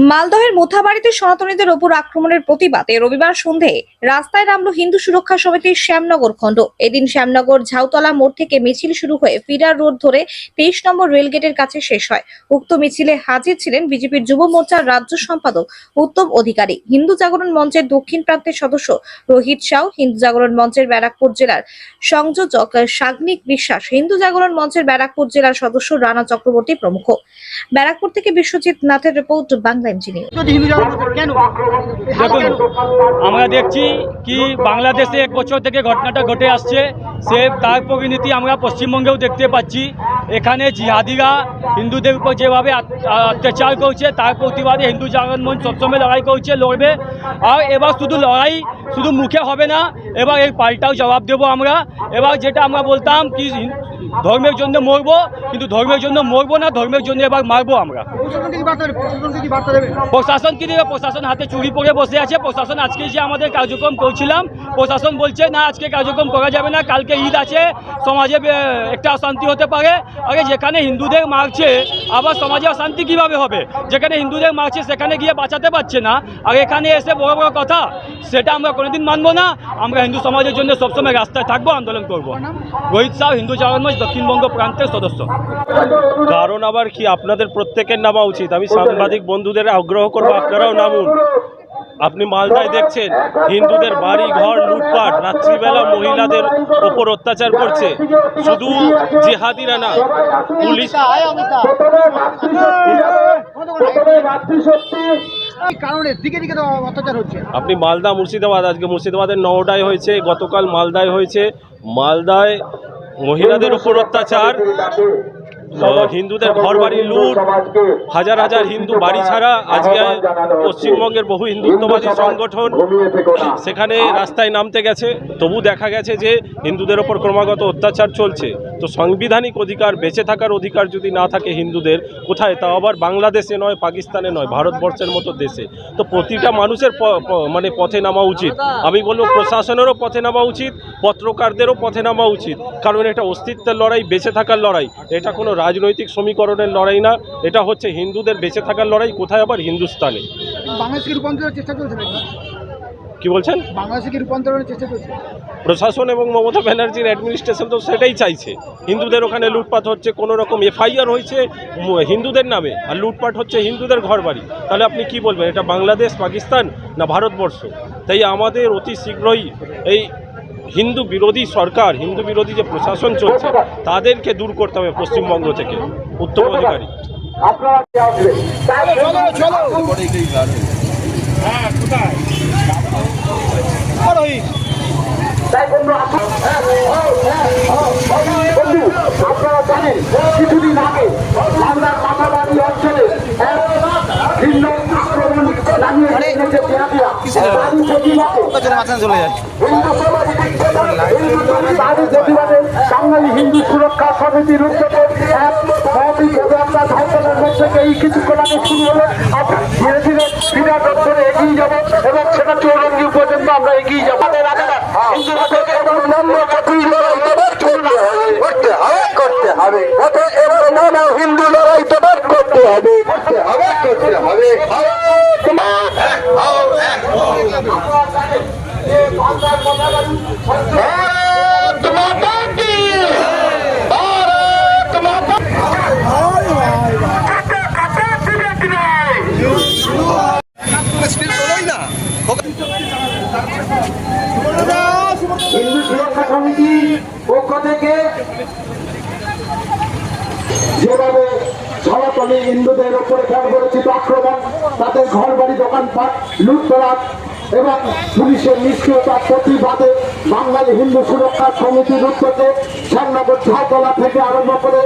মালদহের মোথাবাড়িতে সনাতনীদের ওপর আক্রমণের প্রতিবাদে রবিবার সন্ধে রাস্তায় নামল হিন্দু সুরক্ষা সমিতির শ্যামনগর খণ্ড। এদিন শ্যামনগর ঝাউতলা মোড় থেকে মিছিল শুরু হয়ে ফিরার রোড ধরে তেইশ নম্বর রেলগেটের কাছে শেষ হয়। উক্ত মিছিলে হাজির ছিলেন বিজেপির যুব মোর্চার রাজ্য সম্পাদক উত্তম অধিকারী। হিন্দু জাগরণ মঞ্চের দক্ষিণ প্রান্তের সদস্য রোহিত সাউ, হিন্দু জাগরণ মঞ্চের ব্যারাকপুর জেলার সংযোজক সাগ্নিক বিশ্বাস, হিন্দু জাগরণ মঞ্চের ব্যারাকপুর জেলার সদস্য রানা চক্রবর্তী প্রমুখ। ব্যারাকপুর থেকে বিশ্বজিৎ নাথের রিপোর্ট বাংলা কেন? দেখুন আমরা দেখছি কি বাংলাদেশে এক বছর থেকে ঘটনাটা ঘটে আসছে সে তার পরিণতি আমরা পশ্চিমবঙ্গেও দেখতে পাচ্ছি। এখানে জিহাদিরা হিন্দুদের উপর যেভাবে অত্যাচার করছে তার প্রতিবাদে হিন্দু জাগরণ মঞ্চ সবসময় লড়াই করছে লড়বে। আর এবার শুধু লড়াই শুধু মুখে হবে না এবার এই পাল্টাও জবাব দেবো আমরা। এবার যেটা আমরা বলতাম কি ধর্মের জন্য মরবো কিন্তু ধর্মের জন্য মরবো না ধর্মের জন্য এবার মারবো আমরা। প্রশাসন কি দেবে? প্রশাসন হাতে চুরি পরে বসে আছে। প্রশাসন আজকে যে আমাদের কার্যক্রম করছিলাম প্রশাসন বলছে না আজকে কার্যক্রম করা যাবে না কালকে ঈদ আছে সমাজে একটা অশান্তি হতে পারে। আগে যেখানে হিন্দুদের মারছে আবার সমাজে অশান্তি কীভাবে হবে? যেখানে হিন্দুদের মারছে সেখানে গিয়ে বাঁচাতে পারছে না। আর এখানে এসে বড় বড় কথা সেটা আমরা কোনোদিন মানবো না। আমরা হিন্দু সমাজের জন্য সবসময় রাস্তায় থাকব আন্দোলন করব। রোহিত সাহ হিন্দু মঞ্চ দক্ষিণবঙ্গ প্রান্তের সদস্য। কারণ আবার কি, আপনাদের প্রত্যেকের নামা উচিত। আমি সাংবাদিক বন্ধুদের আগ্রহ করব, আপনারাও নামুন। আপনি মালদায় দেখছেন, হিন্দুদের বাড়ি, ঘর, লুটপাট, রাত্রিবেলা মহিলাদের ওপর অত্যাচার করছে। শুধু জিহাদিরা না, পুলিশ আপনি মালদা মুর্শিদাবাদ, আজকে মুর্শিদাবাদের নওডায় হয়েছে, গতকাল মালদায় হয়েছে। মালদায় মহিলাদের উপর অত্যাচার। হিন্দুদের ঘর বাড়ি লুট। হাজার হাজার হিন্দু বাড়ি ছাড়া আজকে পশ্চিমবঙ্গের বহু হিন্দুত্ববাদী সংগঠন সেখানে রাস্তায় নামতে গেছে। তবু দেখা গেছে যে হিন্দুদের ওপর ক্রমাগত অত্যাচার চলছে। তো সাংবিধানিক অধিকার বেঁচে থাকার অধিকার যদি না থাকে হিন্দুদের কোথায়? তা আবার বাংলাদেশে নয় পাকিস্তানে নয় ভারতবর্ষের মতো দেশে। তো প্রতিটা মানুষের মানে পথে নামা উচিত। আমি বলব প্রশাসনেরও পথে নামা উচিত পত্রকারদেরও পথে নামা উচিত। কারণ এটা অস্তিত্বের লড়াই বেঁচে থাকার লড়াই। এটা কোনো রাজনৈতিক সমীকরণের লড়াই না এটা হচ্ছে হিন্দুদের বেঁচে থাকার লড়াই কোথায় আবার হিন্দুস্তানে? কি বলছেন? বাংলাদেশকে রূপান্তরের চেষ্টা চলছে। প্রশাসন এবং মমতা ব্যানার্জির অ্যাডমিনিস্ট্রেশন তো সেটাই চাইছে। হিন্দুদের ওখানে লুটপাট হচ্ছে কোনো রকম এফআইআর হয়েছে হিন্দুদের নামে আর লুটপাট হচ্ছে হিন্দুদের ঘরবাড়ি। তাহলে আপনি কি বলবেন এটা বাংলাদেশ পাকিস্তান না ভারতবর্ষ? তাই আমাদের অতি শীঘ্রই এই হিন্দু বিরোধী সরকার হিন্দু বিরোধী যে প্রশাসন চলছে তাদেরকে দূর করতে হবে পশ্চিমবঙ্গ থেকে উত্তম অধিকারী। আপনারা তারই প্রতিবাদে বাঙালি হিন্দু সুরক্ষা এই পর্যন্ত আমরা এগিয়ে হিন্দু লড়াই তোমার করতে হবে করতে হবে করতে হবে ভারত মাতা কি ভারত মাতা হিন্দু সুরক্ষা সমিতির পক্ষ থেকে যেভাবে সনাতনী হিন্দুদের উপরে পরিচিত আক্রমণ তাদের ঘর বাড়ি দোকানপাট লুটতরাট এবং পুলিশের নিষ্ক্রিয়তার প্রতিবাদে বাঙালি হিন্দু সুরক্ষা সমিতির উদ্যোগে শ্যামনগর ঝাড়তলা থেকে আরম্ভ করে